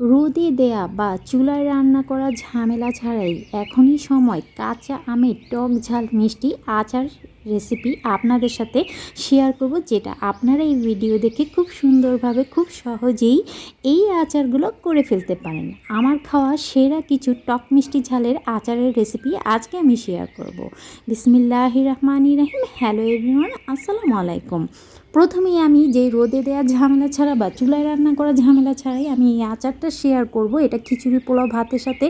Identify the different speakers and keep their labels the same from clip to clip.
Speaker 1: রোদে দেয়া বা চুলায় রান্না করা ঝামেলা ছাড়াই এখনই সময় কাঁচা আমের টক ঝাল মিষ্টি আচার রেসিপি আপনাদের সাথে শেয়ার করব, যেটা আপনারা এই ভিডিও দেখে খুব সুন্দরভাবে, খুব সহজেই এই আচারগুলো করে ফেলতে পারেন। আমার খাওয়া সেরা কিছু টক মিষ্টি ঝালের আচারের রেসিপি আজকে আমি শেয়ার করব। বিসমিল্লাহ রহমানি রাহিম। হ্যালো এভরিওয়ান আসসালামু আলাইকুম। প্রথমেই আমি যে রোদে দেওয়া ঝামেলা ছাড়া বা চুলায় রান্না করা ঝামেলা ছাড়াই আমি এই আচারটা শেয়ার করব। এটা খিচুড়ি, পোলাও, ভাতের সাথে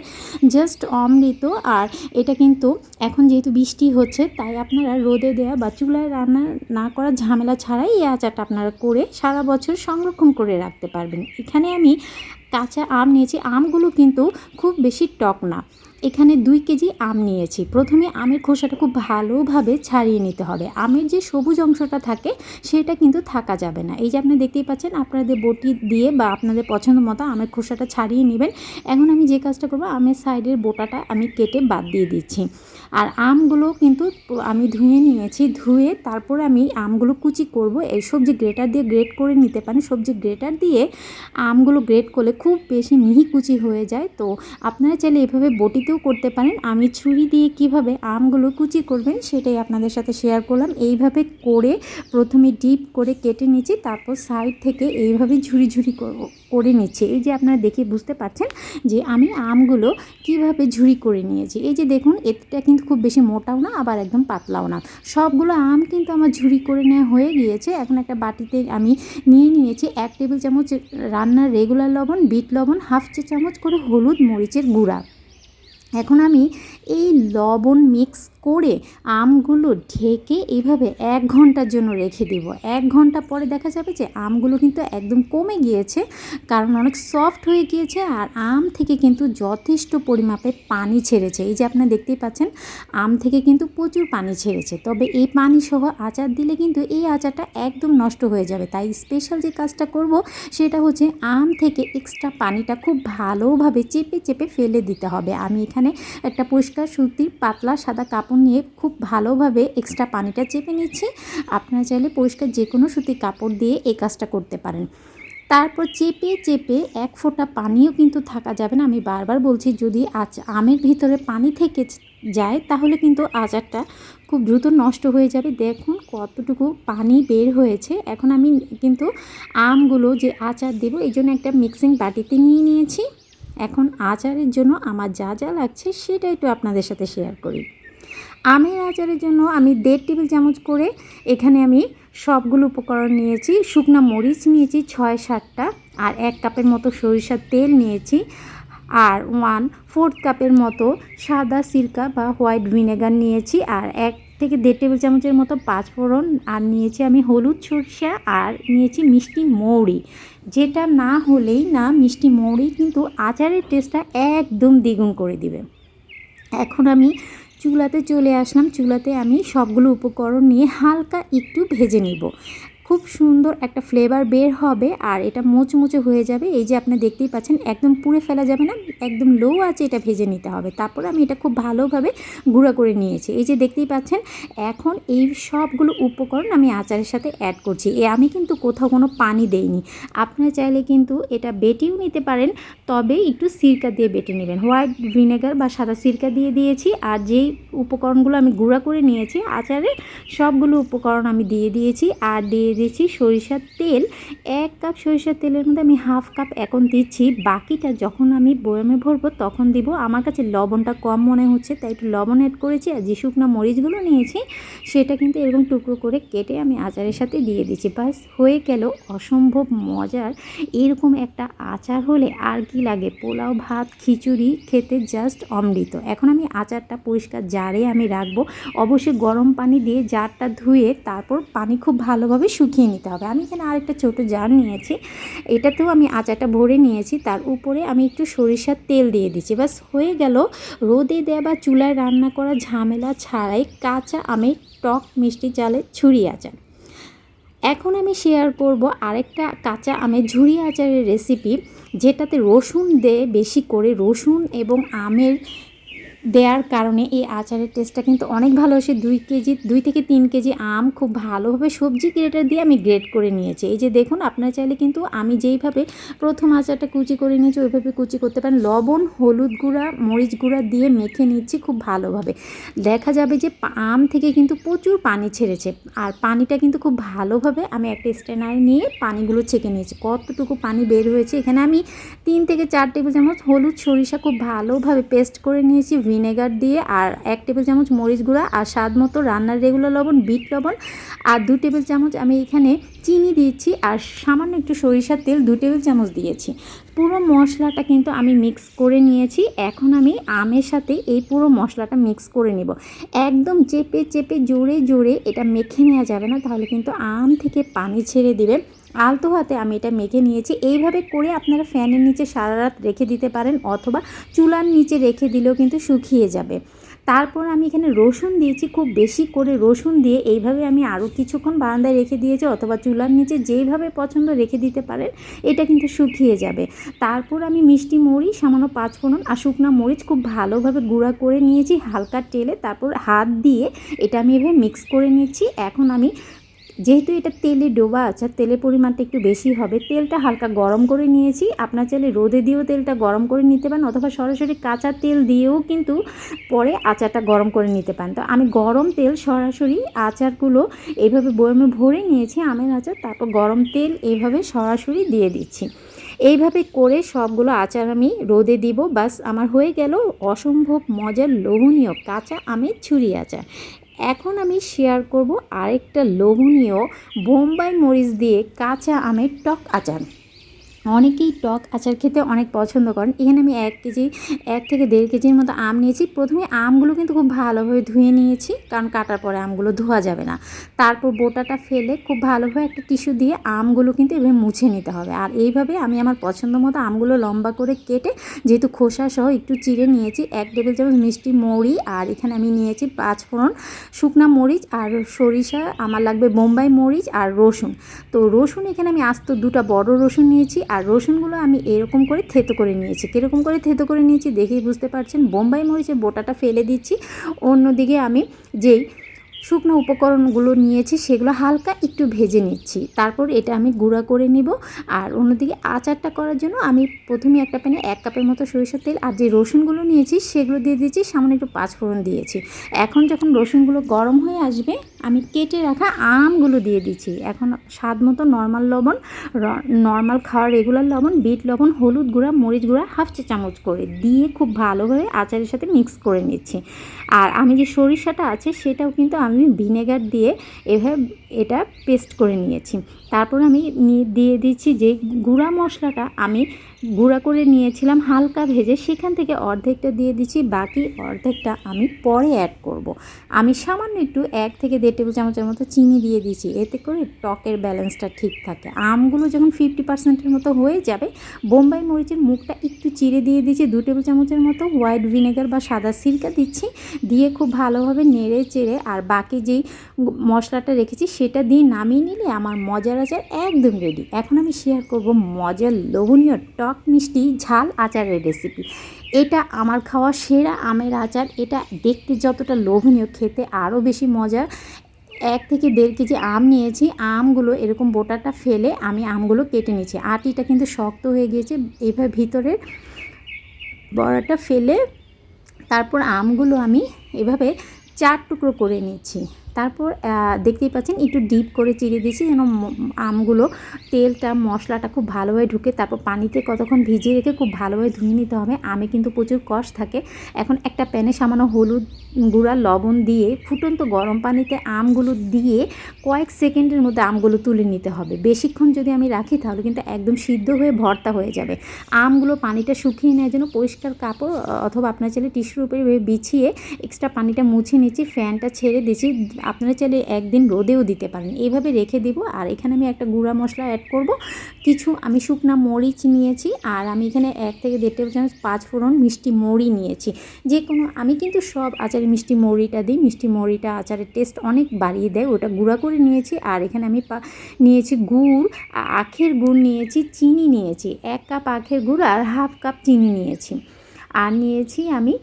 Speaker 1: জাস্ট অমৃত। আর এটা কিন্তু এখন যেহেতু বৃষ্টি হচ্ছে, তাই আপনারা রোদে দেওয়া বা চুলায় রান্না না করা ঝামেলা ছাড়াই এই আচারটা আপনারা করে সারা বছর সংরক্ষণ করে রাখতে পারবেন। এখানে আমি কাঁচা আম নিয়েছি। আমগুলো কিন্তু খুব বেশি টক না। এখানে দুই কেজি আম নিয়েছি। প্রথমে আমের খোসাটা খুব ভালোভাবে ছাড়িয়ে নিতে হবে। আমের যে সবুজ অংশটা থাকে, সেটা কিন্তু থাকা যাবে না। এই যে আপনি দেখতেই পাচ্ছেন, আপনাদের বটি দিয়ে বা আপনাদের পছন্দ মতো আমের খোসাটা ছাড়িয়ে নেবেন। এখন আমি যে কাজটা করব, আমের সাইডের বোটাটা আমি কেটে বাদ দিয়ে দিচ্ছি। আর আমগুলো কিন্তু আমি ধুয়ে নিয়েছি, ধুয়ে তারপর আমি আমগুলো কুচি করব। এই সবজি গ্রেটার দিয়ে গ্রেট করে নিতে পারেন। সবজি গ্রেটার দিয়ে আমগুলো গ্রেট করলে খুব বেশি মিহি কুচি হয়ে যায়। তো আপনারা চাইলে এভাবে বটিতেও করতে পারেন। আমি ছুরি দিয়ে কীভাবে আমগুলো কুচি করবেন সেটাই আপনাদের সাথে শেয়ার করলাম। এইভাবে করে প্রথমে ডিপ করে কেটে নিচ্ছি তারপর সাইড থেকে এইভাবে ঝুরি ঝুরি করে নিচ্ছি। এই যে আপনারা দেখে বুঝতে পারছেন যে আমি আমগুলো কীভাবে ঝুড়ি করে নিয়েছি। এই যে দেখুন এটা কিন্তু খুব বেশি মোটাও না, আবার একদম পাতলাও না। সবগুলো আম কিন্তু আমার ঝুড়ি করে নেওয়া হয়ে গিয়েছে। এখন একটা বাটিতে আমি নিয়ে নিয়েছি এক টেবিল চামচ রান্নার রেগুলার লবণ, বিট লবণ, হাফ চা চামচ করে হলুদ মরিচের গুঁড়া। এখন আমি এই লবণ মিক্স করে আমগুলো ঢেকে এইভাবে এক ঘণ্টার জন্য রেখে দিব। এক ঘণ্টা পরে দেখা যাবে যে আমগুলো কিন্তু একদম কমে গিয়েছে, কারণ অনেক সফট হয়ে গিয়েছে আর আম থেকে কিন্তু যথেষ্ট পরিমাপে পানি ছেড়েছে। এই যে আপনারা দেখতেই পাচ্ছেন, আম থেকে কিন্তু প্রচুর পানি ছেড়েছে। তবে এই পানি সহ আচার দিলে কিন্তু এই আচারটা একদম নষ্ট হয়ে যাবে। তাই স্পেশাল যে কাজটা করব, সেটা হচ্ছে আম থেকে এক্সট্রা পানিটা খুব ভালোভাবে চেপে চেপে ফেলে দিতে হবে। আমি এখানে একটা পরিষ্কার সুতির পাতলা সাদা কাপড় কাপড় নিয়ে খুব ভালোভাবে এক্সট্রা পানিটা চেপে নিচ্ছি। আপনারা চাইলে পরিষ্কার যে কোনো সুতির কাপড় দিয়ে এই কাজটা করতে পারেন। তারপর চেপে চেপে এক ফোঁটা পানিও কিন্তু থাকা যাবে না। আমি বারবার বলছি, যদি আচ আমের ভিতরে পানি থেকে যায়, তাহলে কিন্তু আচারটা খুব দ্রুত নষ্ট হয়ে যাবে। দেখুন কতটুকু পানি বের হয়েছে। এখন আমি কিন্তু আমগুলো যে আচার দেবো, এই জন্য একটা মিক্সিং বাটিতে নিয়ে নিয়েছি। এখন আচারের জন্য আমার যা যা লাগছে সেটা একটু আপনাদের সাথে শেয়ার করি। আমের আচারের জন্য আমি দেড় টেবিল চামচ করে এখানে আমি সবগুলো উপকরণ নিয়েছি, শুকনো মরিচ নিয়েছি ছয় সাতটা আর এক কাপের মতো সরিষার তেল নিয়েছি আর ওয়ান ফোর্থ কাপের মতো সাদা সিরকা বা হোয়াইট ভিনেগার নিয়েছি আর এক থেকে দেড় টেবিল চামচের মতো পাঁচ ফোড়ন আর নিয়েছি আমি হলুদ সরষা আর নিয়েছি মিষ্টি মৌরি। যেটা না হলেই না, মিষ্টি মৌরি কিন্তু আচারের টেস্টটা একদম দ্বিগুণ করে দিবে। এখন আমি চুলাতে চলে আসলাম। চুলাতে আমি সবগুলো উপকরণ নিয়ে হালকা একটু ভেজে নিব। খুব সুন্দর একটা ফ্লেভার বের হবে আর এটা মোচমোচে হয়ে যাবে। এই যে আপনি দেখতেই পাচ্ছেন, একদম পুড়ে ফেলা যাবে না, একদম লো আছে এটা ভেজে নিতে হবে। তারপর আমি এটা খুব ভালোভাবে গুঁড়া করে নিয়েছি। এই যে দেখতেই পাচ্ছেন, এখন এই সবগুলো উপকরণ আমি আচারের সাথে অ্যাড করছি। এ আমি কিন্তু কোথাও কোনো পানি দেইনি। আপনারা চাইলে কিন্তু এটা বেটেও নিতে পারেন, তবে একটু সিরকা দিয়ে বেটে নেবেন। হোয়াইট ভিনেগার বা সাদা সিরকা দিয়ে দিয়েছি আর যেই উপকরণগুলো আমি গুঁড়া করে নিয়েছি আচারে সবগুলো উপকরণ আমি দিয়ে দিয়েছি। আর দিয়ে দিয়েছি সরিষার তেল, এক কাপ সরিষার তেলের মধ্যে আমি হাফ কাপ এখন দিচ্ছি। বাকিটা যখন আমি বয়ামে ভরবো তখন দিব। আমার কাছে লবণটা কম মনে হচ্ছে, তাই একটু লবণ অ্যাড করেছি আর যে শুকনো মরিচগুলো নিয়েছি সেটা কিন্তু এরকম টুকরো করে কেটে আমি আচারের সাথে দিয়ে দিচ্ছি। বাস, হয়ে গেল অসম্ভব মজার। এরকম একটা আচার হলে আর কি লাগে? পোলাও, ভাত, খিচুড়ি খেতে জাস্ট অমৃত। এখন আমি আচারটা পরিষ্কার জারে আমি রাখব। অবশ্যই গরম পানি দিয়ে জারটা ধুয়ে তারপর পানি খুব ভালোভাবে শুকিয়ে নিতে হবে। আমি এখানে আরেকটা ছোট জার নিয়েছি। এটাতেও আমি আচারটা ভরে নিয়েছি। তার উপরে আমি একটু সরিষার তেল দিয়ে দিচ্ছি। বাস হয়ে গেল। রোদে দেওয়া বা চুলায় রান্না করা ঝামেলা ছাড়াই কাঁচা আমের টক মিষ্টি চালে ছুরি আচার। এখন আমি শেয়ার করব আরেকটা কাঁচা আমের ঝুড়ি আচারের রেসিপি যেটাতে রসুন দে বেশি করে। রসুন এবং আমের দেওয়ার কারণে এই আচারের টেস্টটা কিন্তু অনেক ভালো। আসে দুই কেজি, দুই থেকে তিন কেজি আম খুব ভালোভাবে সবজি গ্রেটার দিয়ে আমি গ্রেড করে নিয়েছি। এই যে দেখুন, আপনারা চাইলে কিন্তু আমি যেইভাবে প্রথম আচারটা কুচি করে নিয়েছি, ওইভাবে কুচি করতে পারেন। লবণ, হলুদ গুঁড়া, মরিচ গুঁড়া দিয়ে মেখে নিচ্ছি খুব ভালোভাবে। দেখা যাবে যে আম থেকে কিন্তু প্রচুর পানি ছেড়েছে। আর পানিটা কিন্তু খুব ভালোভাবে আমি একটা স্ট্যানার নিয়ে পানিগুলো ছেঁকে নিয়েছি। কতটুকু পানি বের হয়েছে? এখানে আমি তিন থেকে চার টেবিল চামচ হলুদ সরিষা খুব ভালোভাবে পেস্ট করে নিয়েছি। ভিনেগার দিয়ে আর এক টেবিল চামচ মরিচ গুঁড়া আর স্বাদ মতো রান্নার রেগুলার লবণ, বিট লবণ আর দু টেবিল চামচ আমি এখানে চিনি দিয়েছি আর সামান্য একটু সরিষার তেল দু টেবিল চামচ দিয়েছি। পুরো মশলাটা কিন্তু আমি মিক্স করে নিয়েছি। এখন আমি আমের সাথে এই পুরো মশলাটা মিক্স করে নিব। একদম চেপে চেপে, জোরে জোরে এটা মেখে নেওয়া যাবে না, তাহলে কিন্তু আম থেকে পানি ছেড়ে দিবে। আলতো হাতে আমি এটা মেখে নিয়েছি। এইভাবে করে আপনারা ফ্যানের নিচে সারা রাত রেখে দিতে পারেন অথবা চুলার নিচে রেখে দিলেও কিন্তু শুকিয়ে যাবে। তারপর আমি এখানে রসুন দিয়েছি, খুব বেশি করে রসুন দিয়ে এইভাবে আমি আরও কিছুক্ষণ বারান্দায় রেখে দিয়েছি অথবা চুলার নিচে যেইভাবে পছন্দ রেখে দিতে পারেন, এটা কিন্তু শুকিয়ে যাবে। তারপর আমি মিষ্টি মরিচ সামান্য পাঁচ পাঁচফোড়ন আর শুকনো মরিচ খুব ভালোভাবে গুঁড়া করে নিয়েছি হালকা তেলে। তারপর হাত দিয়ে এটা আমি এভাবে মিক্স করে নিচ্ছি। এখন আমি যেহেতু এটা তেলে ডোবা আছে, তেলের পরিমাণটা একটু বেশি হবে, তেলটা হালকা গরম করে নিয়েছি। আপনার চাইলে রোদে দিয়েও তেলটা গরম করে নিতে পারেন, অথবা সরাসরি কাঁচা তেল দিয়েও কিন্তু পরে আচারটা গরম করে নিতে পারেন। তো আমি গরম তেল সরাসরি আচারগুলো এইভাবে বয়মে ভরে নিয়েছি, আমের আচার, তারপর গরম তেল এইভাবে সরাসরি দিয়ে দিচ্ছি। এইভাবে করে সবগুলো আচার আমি রোদে দিব, বাস আমার হয়ে গেল অসম্ভব মজার লোভনীয় কাঁচা আমের ছুরি আচার। এখন আমি শেয়ার করব আরেকটা লোভনীয় বোম্বাই মরিচ দিয়ে কাঁচা আমের টক আচার। অনেকেই টক আচার খেতে অনেক পছন্দ করেন। এখানে আমি এক কেজি, এক থেকে দেড় কেজির মতো আম নিয়েছি। প্রথমে আমগুলো কিন্তু খুব ভালোভাবে ধুয়ে নিয়েছি, কারণ কাটার পরে আমগুলো ধোয়া যাবে না। তারপর বোটাটা ফেলে খুব ভালোভাবে একটা টিস্যু দিয়ে আমগুলো কিন্তু এভাবে মুছে নিতে হবে। আর এইভাবে আমি আমার পছন্দ মতো আমগুলো লম্বা করে কেটে, যেহেতু খোসা সহ একটু চিড়ে নিয়েছি, এক টেবিল চামচ মিষ্টি মৌরি, আর এখানে আমি নিয়েছি পাঁচ ফোড়ন শুকনা মরিচ আর সরিষা, আমার লাগবে বোম্বাই মরিচ আর রসুন। তো রসুন এখানে আমি আস্ত দুটো বড় রসুন নিয়েছি আর রসুনগুলো আমি এরকম করে থেতো করে নিয়েছি। কীরকম করে থেতো করে নিয়েছি দেখেই বুঝতে পারছেন। বোম্বাই মরিচের বোটাটা ফেলে দিচ্ছি। অন্যদিকে আমি যেই শুকনো উপকরণগুলো নিয়েছি, সেগুলো হালকা একটু ভেজে নিচ্ছি। তারপর এটা আমি গুঁড়া করে নিব। আর অন্যদিকে আচারটা করার জন্য আমি প্রথমে একটা প্যানে এক কাপের মতো সরিষার তেল আর যে রসুনগুলো নিয়েছি, সেগুলো দিয়ে দিয়েছি, সামান্য একটু পাঁচফোড়ন দিয়েছি। এখন যখন রসুনগুলো গরম হয়ে আসবে, আমি কেটে রাখা আমগুলো দিয়ে দিচ্ছি। এখন স্বাদ মতো নর্মাল লবণ নর্মাল খাওয়ার রেগুলার লবণ, বিট লবণ, হলুদ গুঁড়া, মরিচ গুঁড়া, হাফ চা চামচ করে দিয়ে খুব ভালোভাবে আচারের সাথে মিক্স করে নিচ্ছি। আর আমি যে সরিষাটা আছে, সেটাও কিন্তু আমি ভিনেগার দিয়ে এভাবে এটা পেস্ট করে নিয়েছি। তারপর আমি দিয়ে দিচ্ছি যে গুঁড়া মশলাটা আমি গুঁড়া করে নিয়েছিলাম, হালকা ভেজে সেখান থেকে অর্ধেকটা দিয়ে দিচ্ছি, বাকি অর্ধেকটা আমি পরে অ্যাড করব। আমি সামান্য একটু এক থেকে দেড় টেবিল চামচের মতো চিনি দিয়ে দিচ্ছি এতে করে টকের ব্যালেন্সটা ঠিক থাকে আমগুলো যখন ফিফটি পার্সেন্টের মতো হয়ে যাবে, বোম্বাই মরিচের মুখটা একটু চিড়ে দিয়ে দিচ্ছি দু টেবিল চামচের মতো হোয়াইট ভিনেগার বা সাদা সিরকা দিচ্ছি, দিয়ে খুব ভালোভাবে নেড়ে চেড়ে আর বাকি যেই মশলাটা রেখেছি সেটা দিয়ে নামিয়ে নিলে আমার মজার আচার একদম রেডি এখন আমি শেয়ার করব মজার লোভনীয় টক মিষ্টি, ঝাল, আচারের রেসিপি এটা আমার খাওয়া সেরা আমের আচার। এটা দেখতে যতটা লোভনীয়, খেতে আরও বেশি মজা এক থেকে দেড় কেজি আম নিয়েছি। আমগুলো এরকম বোটাটা ফেলে আমি আমগুলো কেটে নিয়েছি। আটিটা কিন্তু শক্ত হয়ে গিয়েছে। এইভাবে ভিতরের বড়াটা ফেলে তারপর আমগুলো আমি এভাবে চার টুকরো করে নিচ্ছি। তারপর দেখতেই পাচ্ছেন একটু ডিপ করে চিড়ে দিয়েছি যেন আমগুলো তেলটা, মশলাটা খুব ভালোভাবে ঢুকে, তারপর পানিতে কতক্ষণ ভিজিয়ে রেখে খুব ভালোভাবে ধুয়ে নিতে হবে। আমে কিন্তু প্রচুর কষ থাকে। এখন একটা প্যানে সামান্য হলুদ গুঁড়া, লবণ দিয়ে ফুটন্ত গরম পানিতে আমগুলো দিয়ে কয়েক সেকেন্ডের মধ্যে আমগুলো তুলে নিতে হবে। বেশিক্ষণ যদি আমি রাখি তাহলে কিন্তু একদম সিদ্ধ হয়ে ভর্তা হয়ে যাবে। আমগুলো পানিটা শুকিয়ে নেওয়ার জন্য পরিষ্কার কাপড় অথবা আপনার চাইলে টিস্যুর উপরে বিছিয়ে এক্সট্রা পানিটা মুছে নিচ্ছি, ফ্যানটা ছেড়ে দিচ্ছি। আপনারা চাইলে একদিন রোদেও দিতে পারেন। এইভাবে রেখে দিব। আর এখানে আমি একটা গুঁড়া মশলা অ্যাড করব। কিছু আমি শুকনা মরিচ নিয়েছি। আর আমি এখানে এক থেকে দেড় টেবিল চামচ পাঁচ ফোড়ন মিষ্টি মৌরি নিয়েছি। যে কোনো, আমি কিন্তু সব আচারে মিষ্টি মৌরিটা দিই। মিষ্টি মৌরিটা আচারের টেস্ট অনেক বাড়িয়ে দেয়। ওটা গুঁড়া করে নিয়েছি। আর এখানে আমি নিয়েছি গুড়। আখের গুড় নিয়েছি, চিনি নিয়েছি। এক কাপ আখের গুড় আর হাফ কাপ চিনি নিয়েছি। আর নিয়েছি আমি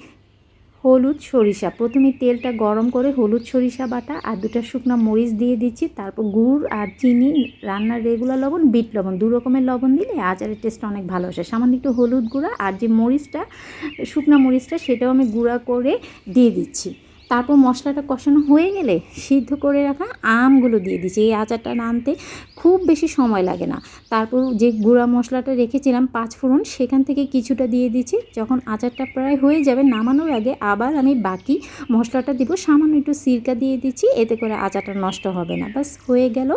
Speaker 1: হলুদ সরিষা। প্রথমে তেলটা গরম করে হলুদ সরিষা বাটা আর দুটা শুকনো মরিচ দিয়ে দিচ্ছি। তারপর গুড় আর চিনি, রান্নার রেগুলার লবণ, বিট লবণ। দু রকমের লবণ দিলে আচারের টেস্ট অনেক ভালো আসে। সামান্য একটু হলুদ গুঁড়া আর যে মরিচটা, শুকনো মরিচটা, সেটাও আমি গুঁড়া করে দিয়ে দিচ্ছি। তারপর মশলাটা কষানো হয়ে গেলে সিদ্ধ করে রাখা আমগুলো দিয়ে দিচ্ছি এই আচারটা আনতে খুব বেশি সময় লাগে না। তারপর যে গুঁড়া মশলাটা রেখেছিলাম পাঁচ ফোড়ন, সেখান থেকে কিছুটা দিয়ে দিচ্ছি যখন আচারটা প্রায় হয়ে যাবে নামানোর আগে আবার আমি বাকি মশলাটা দিব। সামান্য একটু সিরকা দিয়ে দিচ্ছি, এতে করে আচারটা নষ্ট হবে না। বাস হয়ে গেল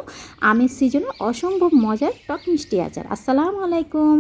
Speaker 1: আমের সিজনে অসম্ভব মজার টক মিষ্টি আচার। আসসালামু আলাইকুম।